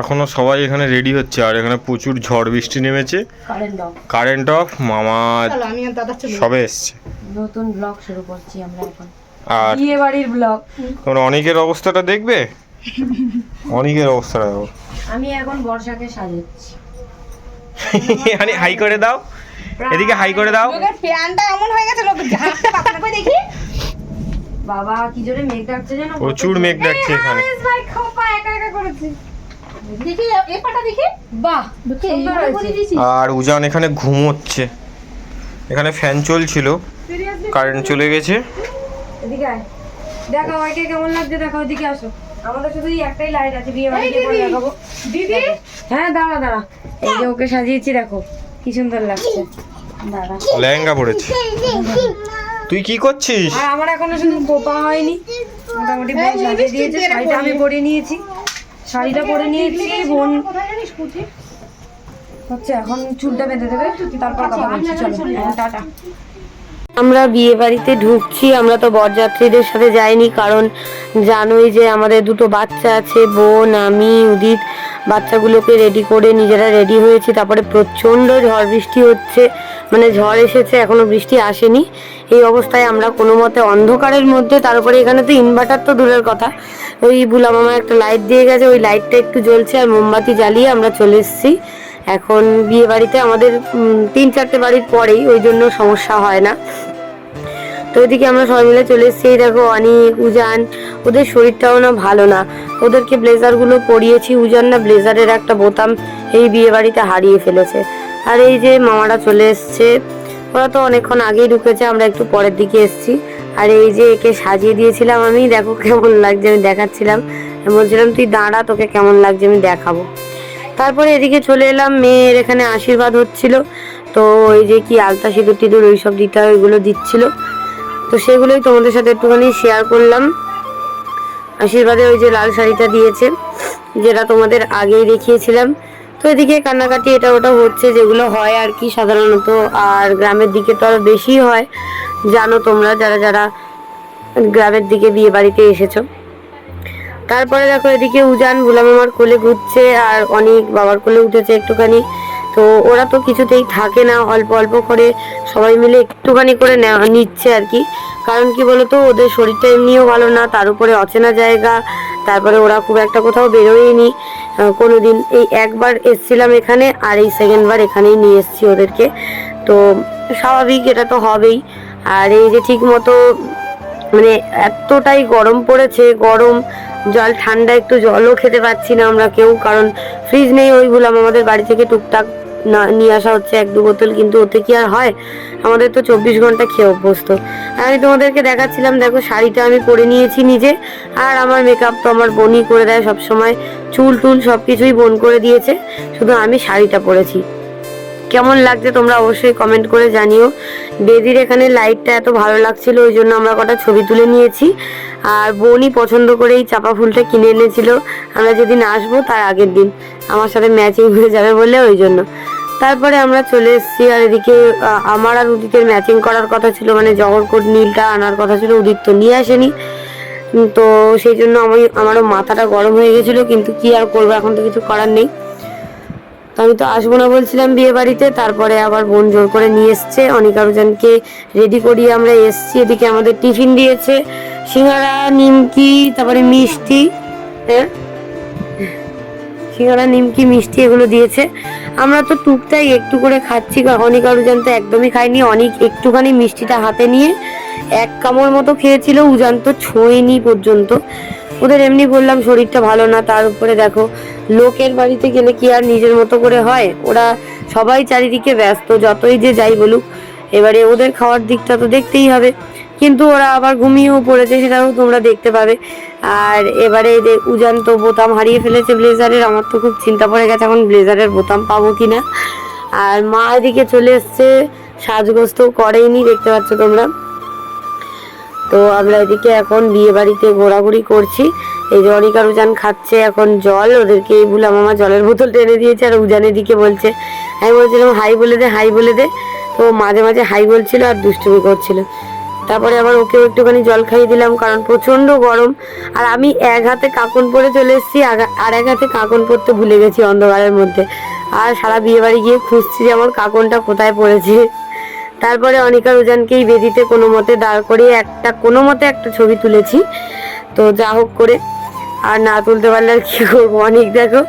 এখনও সবাই এখানে রেডি হচ্ছে আর এখানে প্রচুর ঝড় বৃষ্টি নেমেছে। কারেন্ট অফ কারেন্ট অফ মামা চলো আমি আর দাদা চলে সবে এসছে। নতুন ব্লগ শুরু করছি আমরা এখন। আর বিয়ে বাড়ির ব্লগ তোমরা অনেকের অবস্থাটা দেখবে? অনেকের অবস্থাটা দেখো। আমি এখন বর্ষাকে সাজাচ্ছি। মানে হাই করে দাও। এদিকে হাই করে দাও। প্যানটা এমন হয়ে গেছে লোক না। কই দেখি? বাবা কি জোরে মেঘ ডাকছে জানো প্রচুর মেঘ ডাকছে এখানে। ভাই খোপা একা একা করেছে। আর উজান এখানে ঘুমোচ্ছে। এখানে ফ্যান চলছিল কারেন্ট চলে গেছে। এদিকে আয়। দেখো আমাকে কেমন লাগছে? দেখো ওইদিকে আসো। আমাদের শুধু এই একটাই লাইট আছে বিয়ে পরে দেখাবো। দিদি! হ্যাঁ দাঁড়া দাঁড়া। এই যে ওকে সাজিয়েছি দেখো। কি সুন্দর লাগছে। দাঁড়া। লেহেঙ্গা পড়েছে তুই কি করছিস? আর আমার এখনও শুধু কোপা হয়নি। মোটামুটি বোন সাজিয়ে দিয়েছে শাড়িটা আমি পরে নিয়েছি। শাড়িটা পরে নিয়েছি বোন হচ্ছে এখন চুলটা বেঁধে দেবে তারপর কথা বলছি চলো। টাটা। আমরা বিয়ে বাড়িতে ঢুকছি আমরা তো বরযাত্রীদের সাথে যাইনি কারণ জানোই যে আমাদের দুটো বাচ্চা আছে বোন আমি উদিত। বাচ্চাগুলোকে রেডি করে নিজেরা রেডি হয়েছি, তারপরে প্রচণ্ড ঝড় বৃষ্টি হচ্ছে মানে ঝড় এসেছে, এখনও বৃষ্টি আসেনি। এই অবস্থায় আমরা কোনো মতে অন্ধকারের মধ্যে তারপরে এখানে তো ইনভার্টার তো দূরের কথা। ওই বুলা মামা একটা লাইট দিয়ে গেছে, ওই লাইটটা একটু জ্বলছে আর মোমবাতি জ্বালিয়ে আমরা চলে এসেছি। এখন বিয়ে বাড়িতে আমাদের তিন চারটে বাড়ির পরেই, ওই জন্য সমস্যা হয় না। তো ওইদিকে আমরা সবাই মিলে চলে এসেছি। দেখো, অনিক, উজান, ওদের শরীরটাও না ভালো না। ওদেরকে ব্লেজারগুলো পরিয়েছি। উজান না ব্লেজারের একটা বোতাম এই বিয়ে বাড়িতে হারিয়ে ফেলেছে। আর এই যে মামারা চলে এসছে, ওরা তো অনেকক্ষণ আগেই ঢুকেছে, আমরা একটু পরের দিকে এসেছি। আর এই যে একে সাজিয়ে দিয়েছিলাম আমি, দেখো কেমন লাগছে, আমি দেখাচ্ছিলাম। বলছিলাম, তুই দাঁড়া, তোকে কেমন লাগছে, আমি দেখাবো। তারপরে এদিকে চলে এলাম, মেয়ের এখানে আশীর্বাদ হচ্ছিল। তো এই যে কি আলতা সিঁদুর টিঁদুর ওইসব দিতে হয়, ওইগুলো দিচ্ছিল। তো সেগুলোই তোমাদের সাথে একটুখানি শেয়ার করলাম। আশীর্বাদে ওই যে লাল শাড়িটা দিয়েছে, যেটা তোমাদের আগেই দেখিয়েছিলাম। তো এদিকে কান্নাকাটি এটা ওটা হচ্ছে, যেগুলো হয় আর কি সাধারণত। আর গ্রামের দিকে তো আরও বেশি হয়। জানো তোমরা, যারা যারা গ্রামের দিকে বিয়ে বাড়িতে এসেছ। তারপরে দেখো এদিকে উজান গুলাম আমার কোলে ঘুরছে, আর অনেক বাবার কোলে উঠেছে একটুখানি। তো ওরা তো কিছুতেই থাকে না, অল্প অল্প করে সবাই মিলে একটুখানি করে নিচ্ছে আর কি। কারণ কি বলতো, ওদের শরীরটা এমনিও ভালো না, তার উপরে অচেনা জায়গা, তারপরে ওরা খুব একটা কোথাও বেরোয়নি। কোনো দিন এই একবার এসছিলাম এখানে, আর এই সেকেন্ডবার এখানেই নিয়ে এসেছি ওদেরকে। তো স্বাভাবিক, এটা তো হবেই। আর এই যে ঠিক মতো মানে এতটাই গরম পড়েছে, গরম, জল ঠান্ডা, একটু জলও খেতে পাচ্ছি না আমরা কেউ, কারণ ফ্রিজ নেই ওইগুলো আমাদের বাড়ি থেকে টুকটাক না, নিয়ে আসা হচ্ছে এক দু বোতল, কিন্তু ওতে কি আর হয়? আমাদের তো চব্বিশ ঘণ্টা খেয়ে অভ্যস্ত। আমি তোমাদেরকে দেখাচ্ছিলাম, দেখো শাড়িটা আমি পরে নিয়েছি নিজে, আর আমার মেকআপ তো আমার বোনই করে দেয় সব সময় চুল টুল সব কিছুই বোন করে দিয়েছে, শুধু আমি শাড়িটা পরেছি। কেমন লাগছে তোমরা অবশ্যই কমেন্ট করে জানিও। বেদির এখানে লাইটটা এত ভালো লাগছিল, ওই জন্য আমরা কটা ছবি তুলে নিয়েছি। আর বোনই পছন্দ করে এই চাপা ফুলটা কিনে এনেছিল। আমরা যেদিন আসব তার আগের দিন। আমার সাথে ম্যাচিং হয়ে যাবে বলে ওই জন্য। তারপরে আমরা চলে এসেছি, আর এদিকে আমার আর উদিতের ম্যাচিং করার কথা ছিল মানে জগরকোট নীলটা আনার কথা ছিল, উদিত তো নিয়ে আসেনি। তো সেই জন্য আমি, আমারও মাথাটা গরম হয়ে গেছিল, কিন্তু কি আর করব, এখন তো কিছু করার নেই। আমি তো আসব না বলছিলাম বিয়ে বাড়িতে। তারপরে আবার বোন জোর করে নিয়ে এসছে। অনিকারুজনকে রেডি করিয়ে আমরা এসছি। এদিকে আমাদের টিফিন দিয়েছে। সিঙ্গারা নিমকি, তারপরে মিষ্টি হ্যাঁ? সিঙ্গারা নিমকি, মিষ্টি এগুলো দিয়েছে। আমরা তো টুকটাই একটু করে খাচ্ছি। অনেক অনিকারুজান তো একদমই খাইনি অনেক একটুখানি মিষ্টিটা হাতে নিয়ে এক কামড় মতো খেয়েছিল। উজান তো ছোঁয়নি পর্যন্ত। ওদের এমনি বললাম শরীরটা ভালো না। তার উপরে দেখো লোকের বাড়িতে গেলে কি আর নিজের মতো করে হয়? ওরা সবাই চারিদিকে ব্যস্ত, যতই যে যাই বলুক। এবারে ওদের খাওয়ার দিকটা তো দেখতেই হবে। কিন্তু ওরা আবার ঘুমিয়েও পড়েছে, সেটাও তোমরা দেখতে পাবে। আর এবারে যে উজান তো বোতাম হারিয়ে ফেলেছে ব্লেজারের, আমার তো খুব চিন্তা পড়ে গেছে এখন ব্লেজারের বোতাম পাবো কিনা। আর মা এদিকে চলে এসছে, সাজগোজ তো করেইনি, দেখতে পাচ্ছ তোমরা। তো আমরা এদিকে এখন বিয়ে বাড়িতে ঘোরাঘুরি করছি। এই যে অনিকার উজান খাচ্ছে, এখন জল, ওদেরকে এই বলে মামা জলের বোতল টেনে দিয়েছে, আর উজানের দিকে বলছে, আমি বলছিলাম, হাই বলে দে, হাই বলে দে। তো মাঝে মাঝে হাই বলছিল আর দুষ্টুমি করছিল। তারপরে আবার ওকেও একটুখানি জল খাইয়ে দিলাম, কারণ প্রচণ্ড গরম। আর আমি এক হাতে কাকন পরে চলে এসেছি, আর এক হাতে কাকন পরতে ভুলে গেছি অন্ধকারের মধ্যে। আর সারা বিয়ে বাড়ি গিয়ে খুঁজছি যে আমার কাকনটা কোথায় পড়েছে। তারপরে অনিকা রুজানকেই বেদিতে কোনো মতে দাঁড় করিয়ে একটা কোনো মতে একটা ছবি তুলেছি। তো যা হোক করে আর না তুলতে পারলে আর কী করব? অনেক দেখো,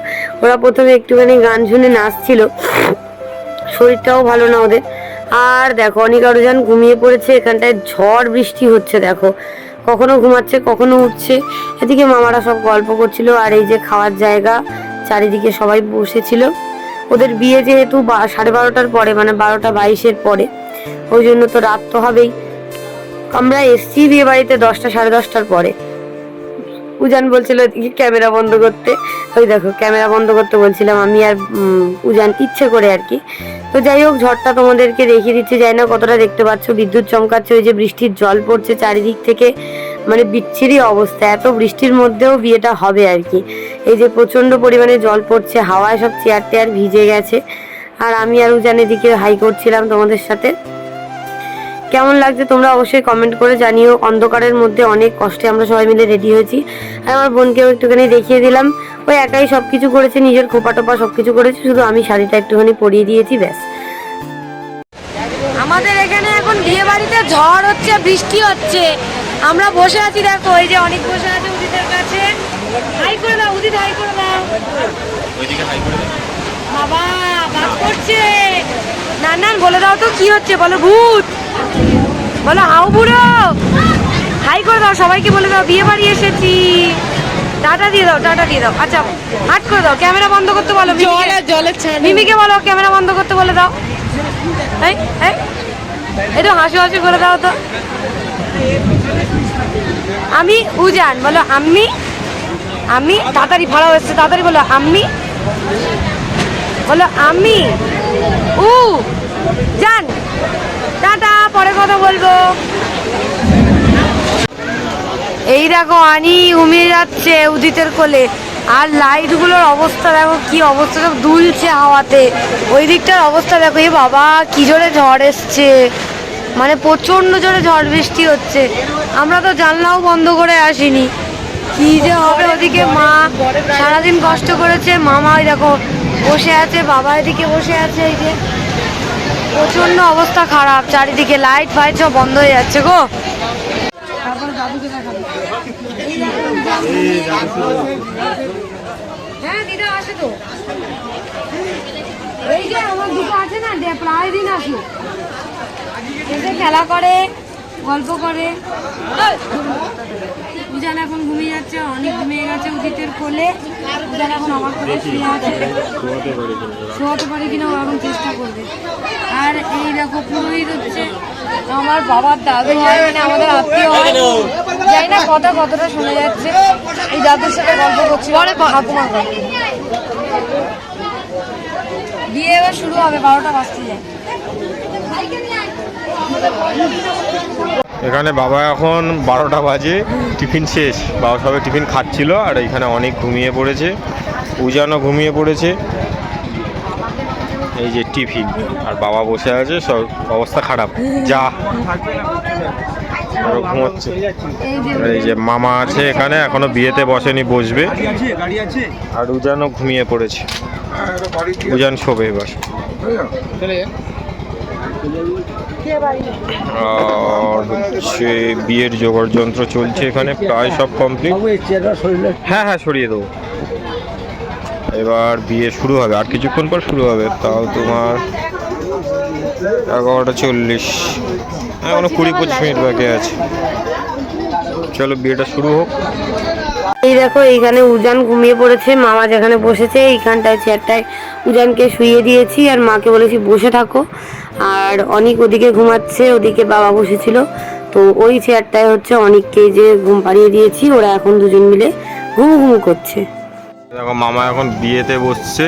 ওরা প্রথমে একটুখানি গান শুনে নাচছিল। শরীরটাও ভালো না ওদের। আর দেখো, অনেক আরও যান ঘুমিয়ে পড়েছে, এখানটায় ঝড় বৃষ্টি হচ্ছে দেখো। কখনো ঘুমাচ্ছে, কখনো উঠছে। এদিকে মামারা সব গল্প করছিল, আর এই যে খাওয়ার জায়গা, চারিদিকে সবাই বসেছিল। ওদের বিয়ে যেহেতু সাড়ে বারোটার পরে মানে বারোটা বাইশের পরে। ওই জন্য তো রাত তো হবেই। আমরা এসছি বিয়ে বাড়িতে দশটা, সাড়ে দশটার পরে। উজান বলছিল ক্যামেরা বন্ধ করতে। ওই দেখো, ক্যামেরা বন্ধ করতে বলছিলাম আমি আর উজান ইচ্ছে করে আর কি। তো যাই হোক, ঝড়টা তোমাদেরকে দেখিয়ে দিচ্ছে। যাই না কতটা দেখতে পাচ্ছ, বিদ্যুৎ চমকাচ্ছে, ওই যে বৃষ্টির জল পড়ছে চারিদিক থেকে। মানে বিচ্ছিরি অবস্থা, এত বৃষ্টির মধ্যেও বিয়েটা হবে আর কি। এই যে প্রচণ্ড পরিমাণে জল পড়ছে, হাওয়ায় সব চেয়ার টেয়ার ভিজে গেছে। আর আমি আর উজান এদিকে হাই করছিলাম তোমাদের সাথে। কেমন লাগছে তোমরা অবশ্যই কমেন্ট করে জানিও। অন্ধকারের মধ্যে অনেক কষ্টে আমরা সবাই মিলে রেডি হয়েছি। আর আমার বোনকেও একটুখানি দেখিয়ে দিলাম। ওই একাই সব কিছু করেছে নিজের খোপা টোপা সব কিছু করেছে শুধু আমি শাড়িটা একটুখানি পরিয়ে দিয়েছি ব্যাস। আমাদের এখানে এখন বিয়ে বাড়িতে ঝড় হচ্ছে বৃষ্টি হচ্ছে। আমরা বসে আছি দেখো এই যে অনেক বসে আছে উদিতের কাছে। হাই করে দাও উদিত হাই করে দাও। বাবা বাস করছে। নানান বলে দাও তো কি হচ্ছে বলো ভূত। বলো হাউ বুড়ো। হাই করে দাও সবাইকে বলে দাও বিয়ে বাড়ি এসেছি। টাটা দিয়ে দাও টাটা দিয়ে দাও। আচ্ছা হাট করে দাও ক্যামেরা বন্ধ করতে বলো মিমিকে। বলো ক্যামেরা বন্ধ করতে বলে দাও। এই এই একটু হাসি হাসি করে দাও তো। আমি উজান বলো আমি আমি তাড়াতাড়ি ভাড়া এসছে তাড়াতাড়ি বলো আমি বলো আমি উ জান টাটা। পরে কথা বলব। এই দেখো, আনি ঘুমিয়ে যাচ্ছে উদিতের কোলে। আর লাইটগুলোর অবস্থা দেখো, কি অবস্থা সব দুলছে হাওয়াতে। ওই দিকটার অবস্থা দেখো, এ বাবা, কি জোরে ঝড় এসছে। মানে প্রচণ্ড জোরে ঝড় বৃষ্টি হচ্ছে। আমরা তো জানলাও বন্ধ করে আসিনি। কি যে হবে ওদিকে মা, সারাদিন কষ্ট করেছে। মামা ওই দেখো, বসে আছে, বাবা এদিকে বসে আছে, এই যে। প্রচণ্ড অবস্থা খারাপ, চারিদিকে লাইট ফাইট সব বন্ধ হয়ে যাচ্ছে গো। হ্যাঁ আছে না প্রায় দিন খেলা করে, গল্প করে। উজান এখন ঘুমিয়ে যাচ্ছে অনেক ঘুমিয়ে গেছে উদিতের কোলে। উজান এখন আমার কোলে শুয়ে আছে। শোয়াতে পারে কিনা ও এখন চেষ্টা করবে। আর এই দেখো পুরোহিত হচ্ছে। আমার বাবার দাদু হয় মানে আমাদের আত্মীয় হয়। জানি না কথা কতটা শোনা যাচ্ছে। এই দাদুর সাথে গল্প করছি ঠাকুমার গল্প। বিয়ে এবার শুরু হবে বারোটা বাজতে যায়। এখানে বাবা এখন বারোটা বাজে, টিফিন শেষ। বাবা সবে টিফিন খাচ্ছিল আর এখানে অনেক ঘুমিয়ে পড়েছে। উজানও ঘুমিয়ে পড়েছে। এই যে টিফিন, আর বাবা বসে আছে, সব অবস্থা খারাপ। যা। ঘুমোচ্ছে। এই যে মামা আছে এখানে, এখনও বিয়েতে বসেনি, বসবে। আর উজানও ঘুমিয়ে পড়েছে। উজান শোবে এবার। আর হচ্ছে বিয়ের জোগাড় যন্ত্র চলছে এখানে, প্রায় সব কমপ্লিট হ্যাঁ হ্যাঁ সরিয়ে দেবো। এবার বিয়ে শুরু হবে, আর কিছুক্ষণ পর শুরু হবে, তাও তোমার এগারোটা চল্লিশ। এখনও কুড়ি পঁচিশ মিনিট বাকি আছে। চলো, বিয়েটা শুরু হোক। এই দেখো এইখানে উজান ঘুমিয়ে পড়েছে। মামা যেখানে বসেছে এইখানটায় চেয়ারটায় উজানকে শুইয়ে দিয়েছি আর মাকে বলেছি বসে থাকো। আর অনেক ওদিকে ঘুমাচ্ছে ওদিকে বাবা বসেছিল। তো ওই চেয়ারটায় হচ্ছে অনেককে যে ঘুম পাড়িয়ে দিয়েছি ওরা এখন দুজন মিলে ঘুমু ঘুমু করছে। দেখো মামা এখন বিয়েতে বসছে।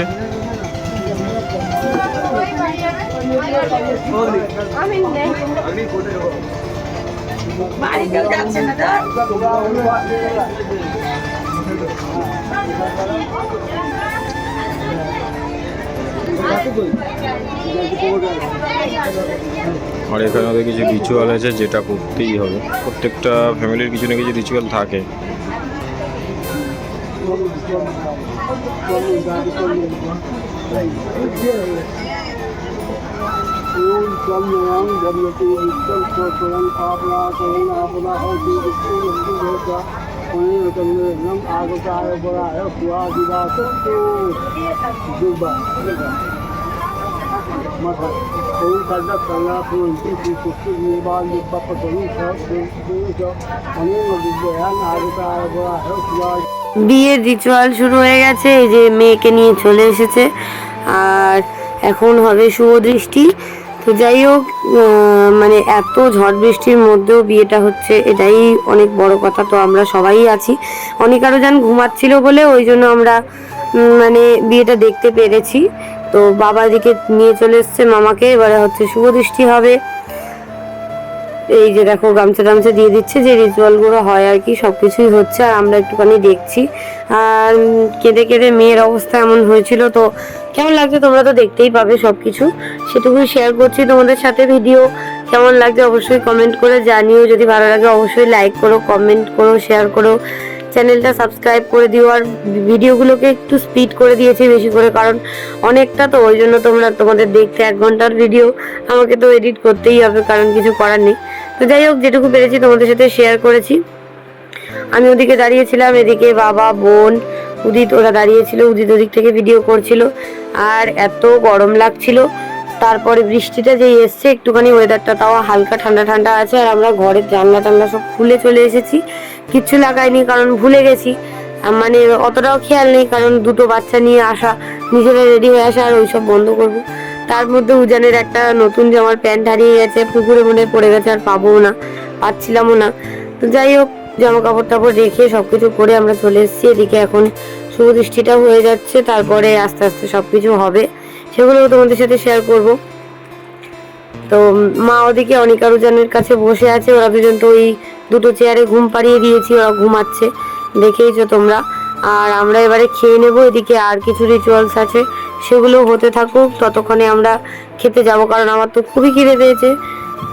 আর এখানে ওদের কিছু রিচুয়াল আছে, যেটা করতেই হবে। প্রত্যেকটা ফ্যামিলির কিছু না কিছু রিচুয়াল থাকে। কোনো কোনো আগত আগে পুয়া দিবা যুবা বিয়ের রিচুয়াল শুরু হয়ে গেছে, এই যে মেয়েকে নিয়ে চলে এসেছে। আর এখন হবে শুভ দৃষ্টি। তো যাই হোক মানে এত ঝড় বৃষ্টির মধ্যেও বিয়েটা হচ্ছে, এটাই অনেক বড় কথা। তো আমরা সবাই আছি। অনেক আরও যান ঘুমাচ্ছিল বলে ওই জন্য আমরা মানে বিয়েটা দেখতে পেরেছি। তো বাবা দিকে নিয়ে চলে এসছে মামাকে, এবারে হচ্ছে শুভ দৃষ্টি হবে। এই যে দেখো, গামছা টামছা দিয়ে দিচ্ছে যে রিচুয়ালগুলো হয় আর কি সব কিছুই হচ্ছে, আর আমরা একটুখানি দেখছি। আর কেঁদে কেঁদে মেয়ের অবস্থা এমন হয়েছিল, তো কেমন লাগছে তোমরা তো দেখতেই পাবে সব কিছু সেটুকুই শেয়ার করছি তোমাদের সাথে ভিডিও কেমন লাগছে অবশ্যই কমেন্ট করে জানিও, যদি ভালো লাগে অবশ্যই লাইক করো কমেন্ট করো শেয়ার করো। চ্যানেলটা সাবস্ক্রাইব করে দিও, আর ভিডিওগুলোকে একটু স্পিড করে দিয়েছি বেশি করে, কারণ অনেকটা তো, ওই জন্য তোমরা তোমাদের দেখতে এক ঘণ্টার ভিডিও আমাকে তো এডিট করতেই হবে, কারণ কিছু করার নেই। তো যাই হোক, যেটুকু পেরেছি তোমাদের সাথে শেয়ার করেছি। আমি ওদিকে দাঁড়িয়েছিলাম, এদিকে বাবা, বোন, উদিত, ওরা দাঁড়িয়েছিল, উদিত ওদিক থেকে ভিডিও করছিল। আর এত গরম লাগছিল, তারপরে বৃষ্টিটা যেই এসছে, একটুখানি ওয়েদারটা তাও হালকা ঠান্ডা ঠান্ডা আছে, আর আমরা ঘরের জানলা টানলা সব খুলে চলে এসেছি। কিচ্ছু লাগাইনি, কারণ ভুলে গেছি। মানে অতটাও খেয়াল নেই, কারণ দুটো বাচ্চা নিয়ে আসা, নিজেরা রেডি হয়ে আসা, আর ওইসব বন্ধ করব। তার মধ্যে উজানের একটা নতুন জামার প্যান্ট হারিয়ে গেছে, পুকুরে মনে পড়ে গেছে, আর পাবোও না, পাচ্ছিলামও না। তো যাই হোক জামা কাপড় টাপড় রেখে সবকিছু করে আমরা চলে এসেছি, এদিকে এখন শুভ দৃষ্টিটা হয়ে যাচ্ছে, তারপরে আস্তে আস্তে সবকিছু হবে, সেগুলোও তোমাদের সাথে শেয়ার করব। তো মা ওদিকে অনিকারুজানের কাছে বসে আছে, ওরা দুজন তো ওই দুটো চেয়ারে ঘুম পাড়িয়ে দিয়েছি, ওরা ঘুমাচ্ছে, দেখেইছো তোমরা। আর আমরা এবারে খেয়ে নেব, এদিকে আর কিছু রিচুয়ালস আছে, সেগুলো হতে থাকুক, ততক্ষণে আমরা খেতে যাব, কারণ আমার তো খুবই খিদে পেয়েছে।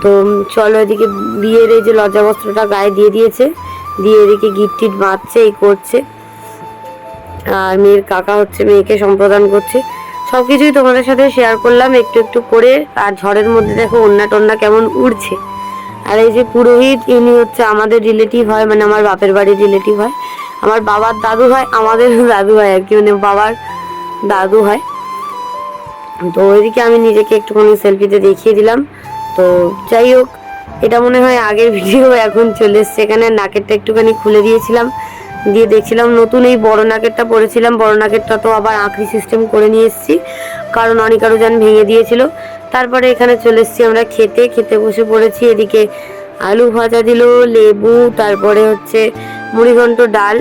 তো চলো এদিকে বিয়ের এই যে লজ্জা বস্ত্রটা গায়ে দিয়ে দিয়েছে, দিয়ে এদিকে গিট টিট বাঁধছে, এই করছে। আর মেয়ের কাকা হচ্ছে, মেয়েকে সম্প্রদান করছে। সব কিছুই তোমাদের সাথে শেয়ার করলাম, একটু একটু করে। আর ঝড়ের মধ্যে দেখো অন্যা টন্যা কেমন উড়ছে। আর এই যে পুরোহিত, ইনি হচ্ছে আমাদের রিলেটিভ হয় মানে আমার বাপের বাড়ির রিলেটিভ হয়। আমার বাবার দাদু হয়, আমাদের দাদু হয় আর কি মানে বাবার দাদু হয়। তো ওইদিকে আমি নিজেকে একটুখানি সেলফিতে দেখিয়ে দিলাম। তো যাই হোক, এটা মনে হয় আগের ভিডিও এখন চলে এসছে। এখানে নাকেরটা একটুখানি খুলে দিয়েছিলাম, দিয়ে দেখছিলাম নতুন এই বড় নাকেরটা পরেছিলাম। বড় নাকেরটা তো আবার আঁকড়ি সিস্টেম করে নিয়ে এসেছি, কারণ অনেক আরও যান ভেঙে দিয়েছিল। তারপরে এখানে চলে এসেছি আমরা খেতে। খেতে বসে পড়েছি, এদিকে আলু ভাজা দিল, লেবু, তারপরে হচ্ছে মুড়িঘণ্ট ডাল।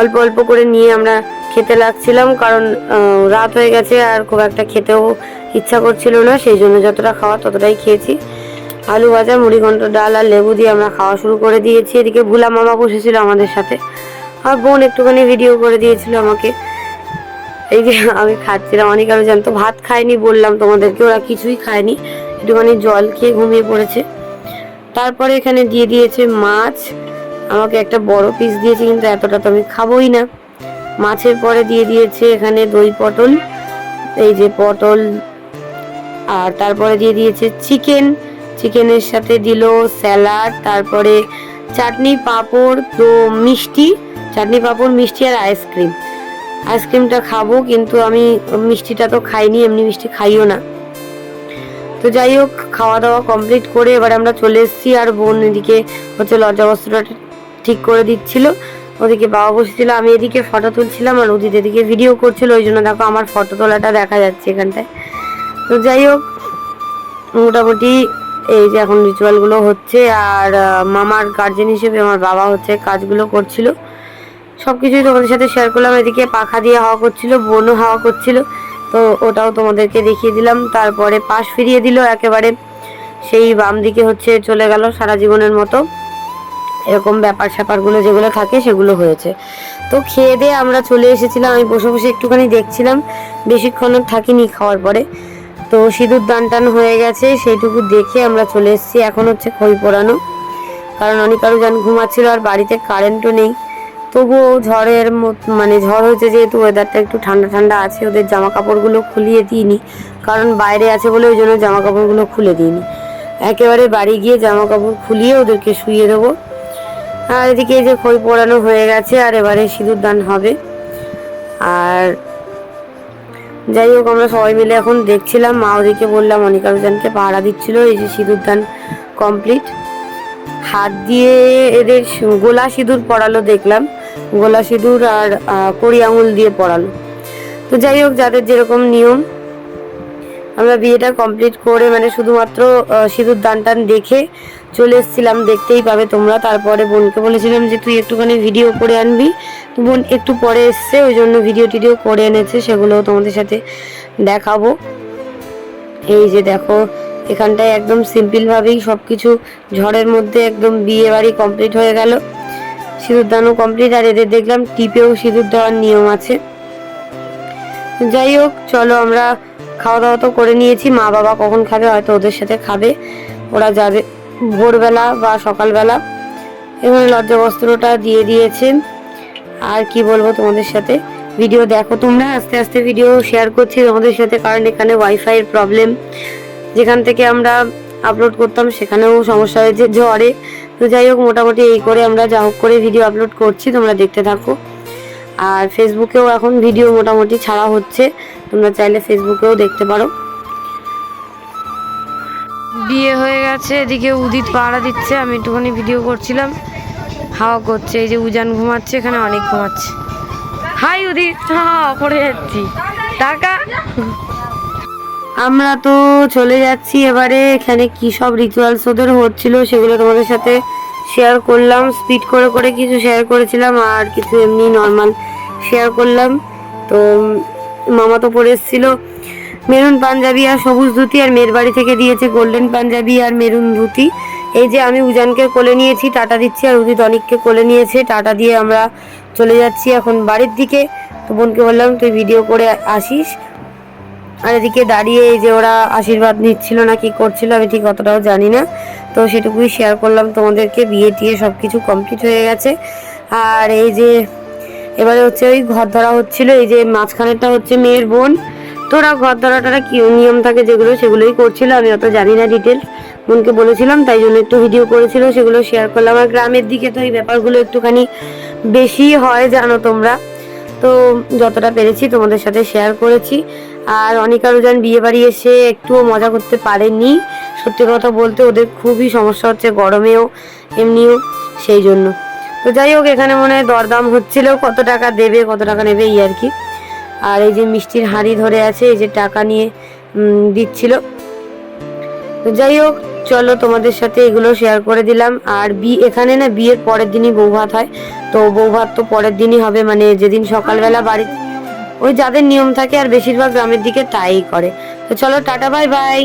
অল্প অল্প করে নিয়ে আমরা খেতে লাগছিলাম কারণ রাত হয়ে গেছে আর খুব একটা খেতেও ইচ্ছা করছিল না, সেই জন্য যতটা খাওয়া ততটাই খেয়েছি। আলু ভাজা মুড়িঘণ্ট ডাল আর লেবু দিয়ে আমরা খাওয়া শুরু করে দিয়েছি। এদিকে ভুলা মামা বসেছিল আমাদের সাথে। আর বোন একটুখানি ভিডিও করে দিয়েছিল আমাকে। এই যে আমি খাচ্ছিলাম, অনেক আরও জানতো, ভাত খায়নি বললাম তোমাদেরকে, ওরা কিছুই খায়নি। একটুখানি জল খেয়ে ঘুমিয়ে পড়েছে। তারপরে এখানে দিয়ে দিয়েছে মাছ। আমাকে একটা বড় পিস দিয়েছে, কিন্তু এতটা তো আমি খাবোই না। মাছের পরে দিয়ে দিয়েছে এখানে দই পটল, এই যে পটল, আর তারপরে দিয়ে দিয়েছে চিকেন চিকেনের সাথে দিল স্যালাড তারপরে চাটনি, পাঁপড়, তো মিষ্টি, চাটনি, পাঁপড়, মিষ্টি আর আইসক্রিম আইসক্রিমটা খাব, কিন্তু আমি মিষ্টিটা তো খাইনি, এমনি মিষ্টি খাইও না। তো যাই হোক, খাওয়া দাওয়া কমপ্লিট করে এবার আমরা চলে এসেছি, আর বোন এদিকে হচ্ছে লজ্জা বস্ত্রটা ঠিক করে দিচ্ছিল। ওদিকে বাবা বসেছিল, আমি এদিকে ফটো তুলছিলাম আর ওদিকে এদিকে ভিডিও করছিল, ওই জন্য দেখো আমার ফটো তোলাটা দেখা যাচ্ছে এখানটায়। তো যাই হোক, মোটামুটি এই যে এখন রিচুয়ালগুলো হচ্ছে আর মামার গার্জেন হিসেবে আমার বাবা হচ্ছে কাজগুলো করছিল। সব কিছুই তোমাদের সাথে শেয়ার করলাম, এদিকে পাখা দিয়ে হাওয়া করছিল বোনও হাওয়া করছিল। তো ওটাও তোমাদেরকে দেখিয়ে দিলাম, তারপরে পাশ ফিরিয়ে দিল একেবারে। সেই বাম দিকে হচ্ছে চলে গেল সারা জীবনের মতো। এরকম ব্যাপার স্যাপারগুলো যেগুলো থাকে সেগুলো হয়েছে। তো খেয়ে দিয়ে আমরা চলে এসেছিলাম, আমি বসে বসে একটুখানি দেখছিলাম, বেশিক্ষণ থাকিনি খাওয়ার পরে। তো সিঁদুর দান টান হয়ে গেছে, সেইটুকু দেখে আমরা চলে এসেছি। এখন হচ্ছে খই পোড়ানো। কারণ অনেক আরও যান ঘুমাচ্ছিল আর বাড়িতে কারেন্টও নেই। তবুও ঝড়ের মানে ঝড় হয়েছে যেহেতু ওয়েদারটা একটু ঠান্ডা ঠান্ডা আছে, ওদের জামা কাপড়গুলো খুলিয়ে দিইনি। কারণ বাইরে আছে বলে ওই জন্য জামা কাপড়গুলো খুলে দিইনি। একেবারে বাড়ি গিয়ে জামা কাপড় খুলিয়ে ওদেরকে শুইয়ে দেবো। আর এদিকে যে খই পোড়ানো হয়ে গেছে, আর এবারে সিঁদুর দান হবে। আর যাই হোক, আমরা সবাই মিলে এখন দেখছিলাম, মা ওদিকে বললাম অনিকা রোজানকে পাহারা দিচ্ছিল, এই যে সিঁদুর দান কমপ্লিট। হাত দিয়ে এদের গোলা সিঁদুর পড়ালো, দেখলাম। গোলা সিঁদুর আর কড়ি আঙুল দিয়ে পড়ালো। তো যাই হোক, যাদের যেরকম নিয়ম আমরা বিয়েটা কমপ্লিট করে মানে শুধুমাত্র সিঁদুর দান টান দেখে চলে এসেছিলাম, দেখতেই পাবে তোমরা। তারপরে বোনকে বলেছিলাম যে, তুই একটুখানি ভিডিও করে আনবি। তো বোন একটু পরে এসছে, ওই জন্য ভিডিও টিডিও করে এনেছে সেগুলো তোমাদের সাথে দেখাবো। এই যে দেখো, এখানটায় একদম সিম্পলভাবেই সব কিছু ঝড়ের মধ্যে একদম বিয়ে বাড়ি কমপ্লিট হয়ে গেল। সিঁদুর দানও কমপ্লিট আর এদের দেখলাম টিপেও সিঁদুর দেওয়ার নিয়ম আছে। যাই হোক, চলো আমরা খাওয়া দাওয়া তো করে নিয়েছি। মা বাবা কখন খাবে হয়তো ওদের সাথে খাবে। ওরা যাবে ভোরবেলা বা সকালবেলা। এখানে লজ্জা বস্ত্রটা দিয়ে দিয়েছে। আর কি বলব তোমাদের সাথে? ভিডিও দেখো তোমরা। আস্তে আস্তে ভিডিও শেয়ার করছি তোমাদের সাথে। কারণ এখানে ওয়াইফাই এর প্রবলেম যেখান থেকে আমরা আপলোড করতাম সেখানেও সমস্যা হয়েছে, ঝড়ে। তো যাই হোক, মোটামুটি এই করে আমরা যা হোক করে ভিডিও আপলোড করছি। তোমরা দেখতে থাকো। আর ফেসবুকেও এখন ভিডিও মোটামুটি ছাড়া হচ্ছে। তোমরা চাইলে ফেসবুকেও দেখতে পারো। বিয়ে হয়ে গেছে এদিকে উদিত পাহারা দিচ্ছে আমি একটুখানি ভিডিও করছিলাম। হাওয়া করছে এই যে উজান ঘুমাচ্ছে এখানে অনেক ঘুমাচ্ছে। হাই উদিত হ্যাঁ পড়ে যাচ্ছি। টাকা? আমরা তো চলে যাচ্ছি এবারে এখানে কি সব রিচুয়ালস ওদের হচ্ছিল সেগুলো তোমাদের সাথে শেয়ার করলাম। স্পিড করে করে কিছু শেয়ার করেছিলাম আর কিছু এমনি নর্মাল শেয়ার করলাম। তো মামা তো পরে এসেছিল। মেরুন পাঞ্জাবি আর সবুজ ধুতি আর মেয়ের বাড়ি থেকে দিয়েছে গোল্ডেন পাঞ্জাবি আর মেরুন ধুতি। এই যে আমি উজানকে কোলে নিয়েছি, টাটা দিচ্ছি আর উদিত অনিককে কোলে নিয়েছে। টাটা দিয়ে আমরা চলে যাচ্ছি এখন বাড়ির দিকে। তো বোনকে বললাম, তুই ভিডিও করে আসিস। আর এদিকে দাঁড়িয়ে এই যে ওরা আশীর্বাদ নিচ্ছিল না, কি করছিল আমি ঠিক অতটাও জানি না। তো সেটুকুই শেয়ার করলাম তোমাদেরকে। বিয়ে টিয়ে সব কিছু কমপ্লিট হয়ে গেছে। আর এই যে এবারে হচ্ছে ওই ঘর ধরা হচ্ছিল, এই যে মাঝখানেরটা হচ্ছে মেয়ের বোন। তো ওরা ঘর ধরাটা কি নিয়ম থাকে যেগুলো সেগুলোই করছিল, আমি অত জানি না ডিটেলস বোনকে বলেছিলাম, তাই জন্য একটু ভিডিও করেছিল, সেগুলো শেয়ার করলাম। আর গ্রামের দিকে তো এই ব্যাপারগুলো একটুখানি বেশি হয়, জানো তোমরা। তো যতটা পেরেছি তোমাদের সাথে শেয়ার করেছি। আর অনিকা রোজান বিয়ে বাড়ি এসে একটুও মজা করতে পারেননি সত্যি কথা বলতে ওদের খুবই সমস্যা হচ্ছে গরমেও, এমনিও, সেই জন্য। তো যাই হোক, এখানে মনে হয় দরদাম হচ্ছিল কত টাকা দেবে, কত টাকা নেবে, এই আর কি। আর এই যে মিষ্টির হাঁড়ি ধরে আছে, এই যে টাকা নিয়ে দিচ্ছিল। তো যাই হোক, চলো তোমাদের সাথে এগুলো শেয়ার করে দিলাম। আর বি, এখানে না বিয়ের পরের দিনই বৌভাত হয়। তো বৌভাত তো পরের দিনই হবে মানে যেদিন সকালবেলা বাড়ি ওই যাদের নিয়ম থাকে আর বেশিরভাগ গ্রামের দিকে তাই করে। তো চলো, টাটা, বাই বাই।